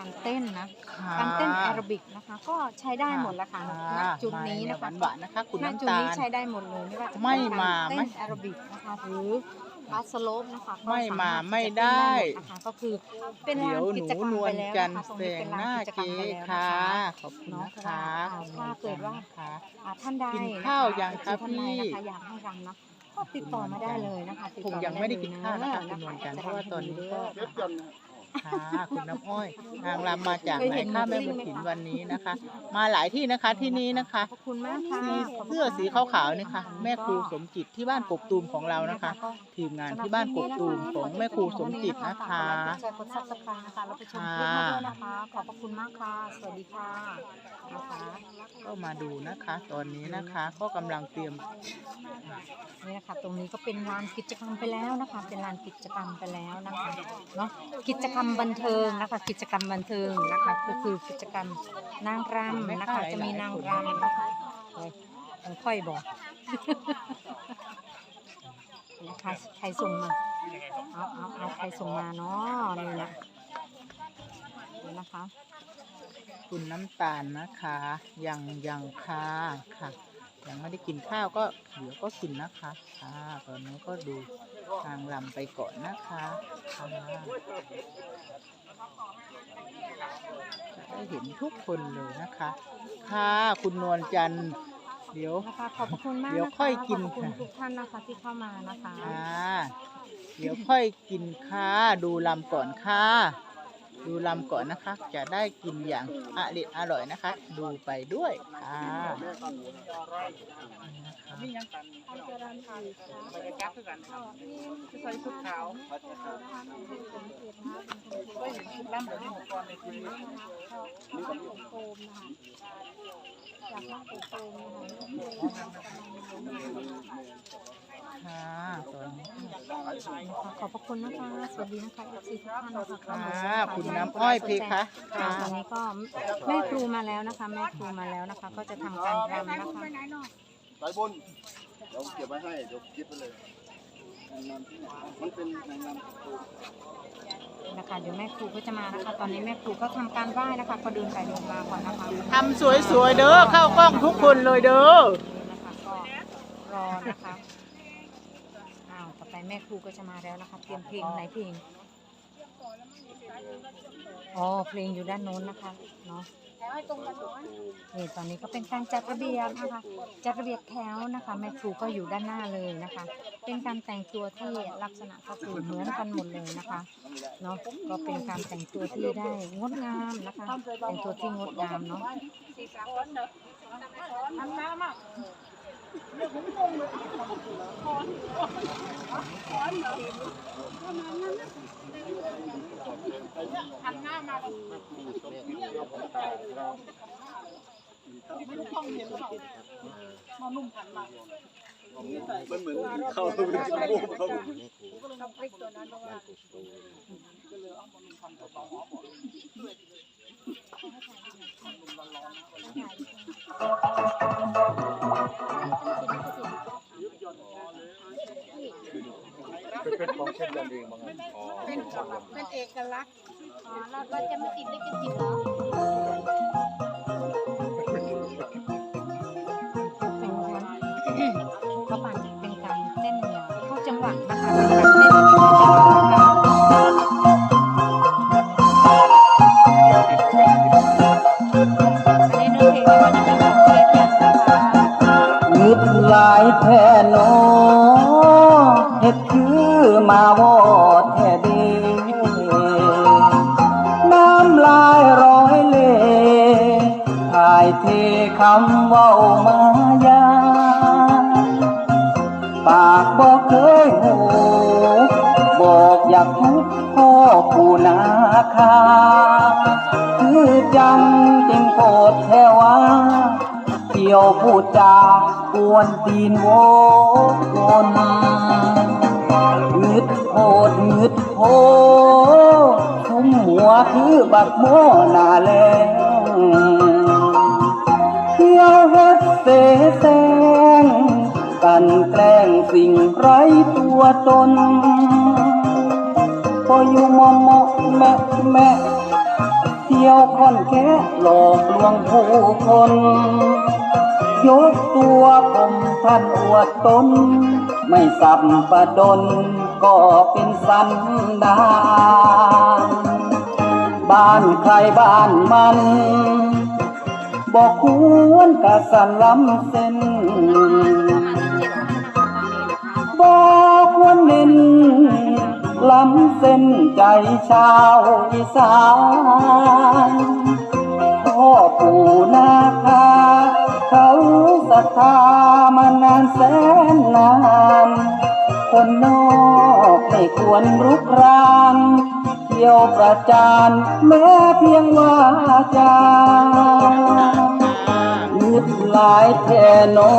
การเต้นนะ ค่ะการเต้นแอโรบิกนะคะ ก็ใช้ได้หมดละค่ะณค่ะจุดนี้นะคะมาแวหวานๆนะคะคุณณน้ำจุดตานี้ลใช้ได้หมดเลยไม่ว่าจะเป็นไม่มาการไม่เต้นแอโรบิกนะคะหรือบัสสโลปนะคะก็ไม่มาสรถไม่ที่จะได้ เต้นหมนะคะก็คือเป็นเดี๋ลายนวหกินูจกรรมนวไปลแล้วจันะนทคะร์ตรงแสนี้เป็นงหลาน้านกิจกรเก๊รมไปแล้วค่ะนะคะ ขอบคุณเนาะนะเพราะว่าคะอ่าถ้าเกิดว่า ค่ะ อ่าท่านใดกินข้าวยังนะคะคะท่านใดพี่นะคะอยากให้รำนะก็ติดต่อมาได้เลยนะคะติดผมต่อยังไม่ได้กินข้าวนะคะได้คุณนวลจันทร์จเพราะว่าตอนนี้ก็ให้ดูด้วยค่ะคุณน้ำอ้อยนางรำมาจากไหนคะแม่บุญถินวันนี้นะคะ มาหลายที่นะคะที่นี้นะคะขอบคุณมากค่ะสีเสื้อสีขาวๆนี่ค่ะ แม่ครูสมจิตที่บ้านกบตูมของเรานะคะ ทีมงานที่บ้านกบตูมของแม่ครูสมจิตนะคะกดแชร์กดซับสไครต์นะคะแล้วไปชมคลิปมาด้วยนะคะ ขอบพระคุณมากค่ะสวัสดีค่ะนะคะก็มาดูนะคะ ตอนนี้นะคะก็กำลังเตรียมนี่นะคะตรงนี้ก็เป็นลานกิจกรรมไปแล้วนะคะ เป็นลานกิจกรรมไปแล้วนะคะเนาะกิจกรรมบันเทิงนะคะ กิจกรรมบันเทิงนะคะก็คือกิจกรรมนางรำนะคะ จะมีนางรำนะคะโอ้ยต้องค่อยบอกนะคะใครส่งมาเอาเอาเอาใครส่งมาเนาะนี่นะเดี๋ยวนะคะ คุณน้ำตาลนะคะ ยังยังค่ะค่ะ ยังไม่ได้กินข้าวก็เดี๋ยวก็กินนะคะค่ะตอนนี้ก็ดู นางรำไปก่อนนะคะค่ะจะได้เห็นทุกคนเลยนะคะ ค่ะคุณนวลจันทร์เดี๋ยว นะคะขอบพระคุณมากเดี๋ยวนะคะค่อยกินขอบพระคุณค่ะ ทุกท่านนะคะที่เข้ามานะคะ ค่ะเดี๋ยวค่อยกินค่ะดูลำก่อนค่ะ ดูลำก่อนนะคะ จะได้กินอย่างอร่อยอร่อยนะคะ ดูไปด้วยค่ะนี่นะคะไปจับคือกันใส่ชุดขาวก็เห็นชุดลำแบบนี้หมก่อนในทีวีค่ะตอนนี้ ขอบพระคุณนะคะ สวัสดีนะคะเอฟซีทุกท่านนะคะเข้ามาค่ะคุณน้ำอ้อยเพคะค่ะค่ะตอนนี้ก็แม่ครูมาแล้วนะคะ แม่ครูมาแล้วนะคะ ก็จะทำการรำนะคะสายบนเดี๋ยวเก็บไว้ให้เดี๋ยวเก็บไปเลยนางงามที่ไหนมันเป็นนางงามของครูนะคะเดี๋ยวแม่ครูก็จะมานะคะ ตอนนี้แม่ครูก็ทำการไหว้นะคะก็เดินไปเดินมาก่อนนะคะทำสวยๆเด้อเข้ากล้องทุกคนเลยเด้อนี่นะคะก็รอนะคะ อ้าวต่อไปแม่ครูก็จะมาแล้วนะคะ เตรียมเพลงไหนเพลงอ๋อเพลงอยู่ด้านโน้นนะคะเนาะนี่ตอนนี้ก็เป็นการจัดระเบียบนะคะจัดระเบียบแถวนะคะแม่ครูก็อยู่ด้านหน้าเลยนะคะ เป็นการแต่งตัวที่ลักษณะก็คือเหมือนกันหมดเลยนะคะเนาะก็เป็นการแต่งตัวที่ได้งดงามนะคะแต่งตัวที่งดงามเนาะ มันเหมือนเข้าไปในจมูกเขาเป็น ของเช่นกันเองบางอันอ๋อเป็นเป็นเอกลักษณ์อ๋อเราเราจะไม่ติดลิขสิทธิ์เหรอเป็นการเขาปั่นเป็นการเต้นเนี่ยเข้าจังหวะนะคะเป็นการเต้น ที่คำว้ามายา ปากบอกเคยหูบอกอยากทุกพ่อผู้นาคา คือจังเต็มโกรธแท้ว่าเที่ยวพูดจากวนตีนโวคนงึดโพดงึดโพทุ่มหัวคือบักโมนาแลงเที่ยว เสแสงกันแกล้งสิ่งไร้ตัวตนพออยู่มอมอแม่แม่ที่ที่ยวค่อนแค่หลอกลวงผู้คนยกตัวผมท่านอวดตน ไม่สับประดน ก็เป็นสันดานบ้านใครบ้านมัน บอกควรกะสันลำเส้นบอกควรเน้นลำเส้นใจชาวอีสานพ่อปู่นาคาเขาศรัทธามานานแสนนานคนนอกไม่ควรรุกรานเที่ยวประจานแม้เพียงว่าจา นึกหลายแท่นอ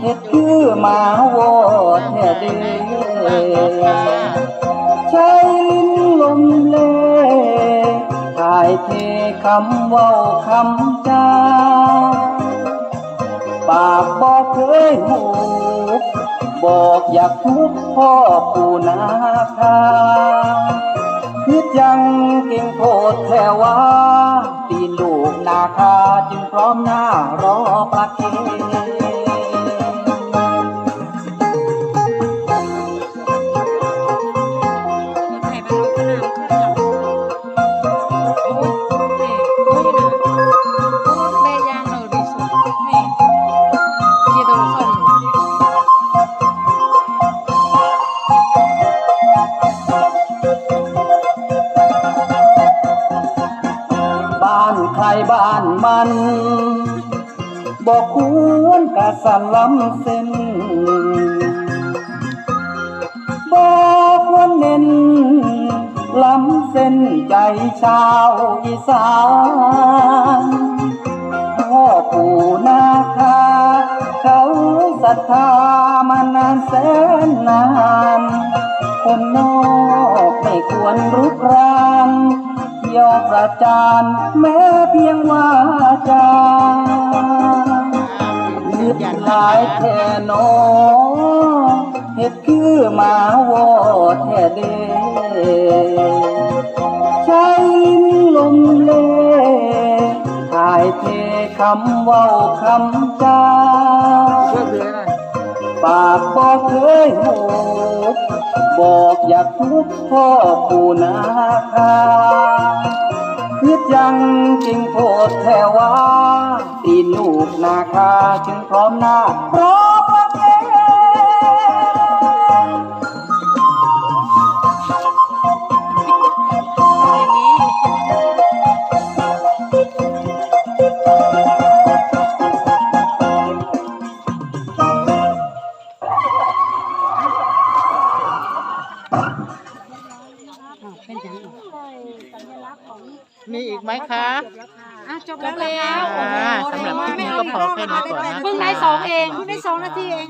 เฮ็ดคือมาวอดแท้เด้ใช้ลิ้นลมเลถ่ายเทคำเว้าคำจาปากบอกเคยหูบอกอยากทุกพ่อปู่นาคาคือจังเก่งโพดแค่ว่า ลูกนาคาจึงพร้อมหน้ารอประเคน บอกควรกะสันล้ำเส้นบอกควรเน้นล้ำเส้นใจชาวอีสานพ่อปู่นาคาเขาศรัทธามานานแสนนาน คนนอกไม่ควรรุกราน เที่ยวประจานแม้เพียงว่าจานึกหลายแท่หนอเฮ็ดคือมาวอดแท้เดใช้ลิ้นลมเลถ่ายเทคำเว้าคำจา ปากบอกเคยหูบอกอยากทุกพ่อปู่นาคาคือจังจริงโพดแทว่าตีนลูกนาคาจึงพร้อมหน้าพร้อ ไหมคะจบแล้วแล้วอ่าสำหรับคลิปนี้ก็พอแค่นี้ก่อนนะคะเพิ่งได้สองเองเพิ่งได้สองนาทีเอง